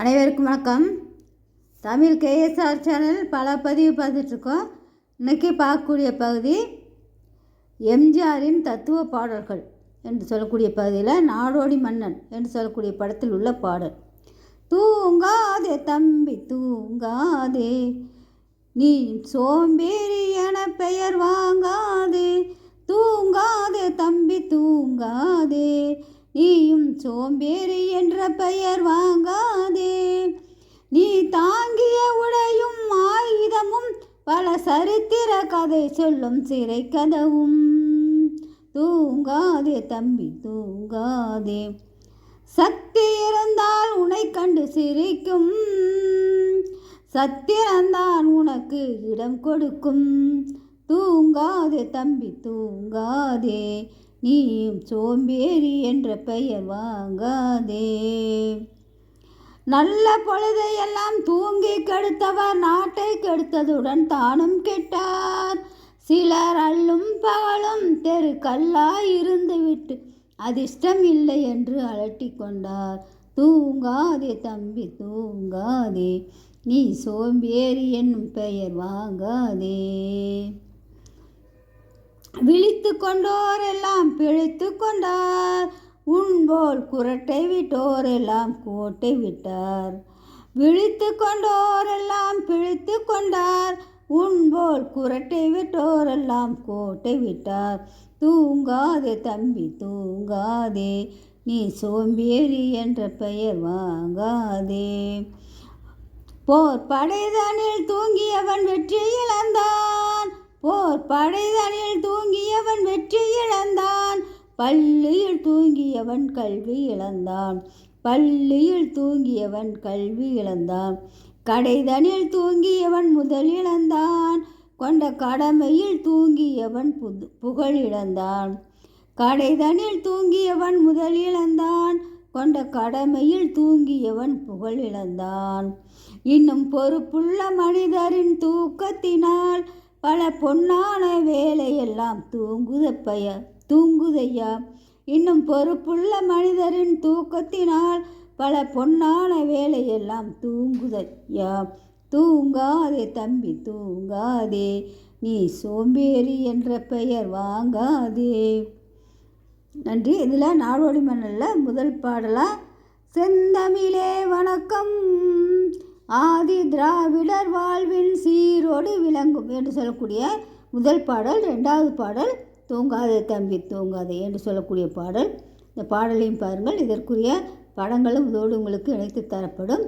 அனைவருக்கும் வணக்கம். Tamil KSR channel பல பதிவு பார்த்துட்ருக்கோம். இன்றைக்கி பார்க்கக்கூடிய பகுதி எம்ஜிஆரின் தத்துவ பாடல்கள் என்று சொல்லக்கூடிய பகுதியில் நாடோடி மன்னன் என்று சொல்லக்கூடிய படத்தில் உள்ள பாடல். தூங்காதே தம்பி தூங்காதே. நீ சோம்பேறி என பெயர் வாங்காதே. தூங்காதே தம்பி தூங்கா நீயும் சோம்பேறி என்ற பெயர் வாங்காதே. நீ தாங்கிய உடையும் ஆயுதமும் பல சரித்திர கதை சொல்லும் சிறை கதவும். தூங்காதே தம்பி தூங்காதே. சக்தி இருந்தால் உன்னை கண்டு சிரிக்கும். சத்திரந்தான் உனக்கு இடம் கொடுக்கும். தூங்காதே தம்பி தூங்காதே. நீயும் சோம்பேறி என்ற பெயர் வாங்காதே. நல்ல பொழுதையெல்லாம் தூங்கி கெடுத்தவர் நாட்டை கெடுத்ததுடன் தானும் கெட்டார். சிலர் அல்லும் பகலும் தெரு கல்லாய் இருந்துவிட்டு அதிர்ஷ்டம் இல்லை என்று அலட்டி கொண்டார். தூங்காதே தம்பி தூங்காதே. நீ சோம்பேறி என்னும் பெயர் வாங்காதே. விழித்து கொண்டோரெல்லாம் பிழைத்து கொண்டார். உண்போல் குரட்டை விட்டோரெல்லாம் கோட்டை விட்டார். விழித்து கொண்டோரெல்லாம் பிழைத்து கொண்டார். உண்போல் குரட்டை விட்டோரெல்லாம் கோட்டை விட்டார். தூங்காதே தம்பி தூங்காதே. நீ சோம்பேறி என்ற பெயர் வாங்காதே. போர் படைதனில் தூங்கியவன் வெற்றி இழந்தான். போர் படைதனில் தூங்கி பள்ளியில் தூங்கியவன் கல்வி இழந்தான். பள்ளியில் தூங்கியவன் கல்வி இழந்தான். கடைதனில் தூங்கியவன் முதல் இழந்தான். கொண்ட கடமையில் தூங்கியவன் புது புகழ் இழந்தான். கடைதனில் தூங்கியவன் முதல் இழந்தான். கொண்ட கடமையில் தூங்கியவன் புகழ் இழந்தான். இன்னும் பொறுப்புள்ள மனிதரின் தூக்கத்தினால் பல பொன்னான வேலையெல்லாம் தூங்குதப்பைய தூங்குதையா? இன்னும் பொறுப்புள்ள மனிதரின் தூக்கத்தினால் பல பொன்னான வேலையெல்லாம் தூங்குதையா? தூங்காதே தம்பி தூங்காதே. நீ சோம்பேறி என்ற பெயர் வாங்காதே. நன்றி. இதில் நாடோடி மன்னலில் முதல் பாடலாக செந்தமிழே வணக்கம். ஆதி திராவிடர் வாழ்வின் சீரோடு விளங்கும் என்று சொல்லக்கூடிய முதல் பாடல் ரெண்டாவது பாடல் தூங்காதே தம்பி தூங்காதே என்று சொல்லக்கூடிய பாடல். இந்த பாடலையும் பாருங்கள். இதற்குரிய படங்களும் இதோடு உங்களுக்கு இணைத்து தரப்படும்.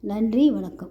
நன்றி வணக்கம்.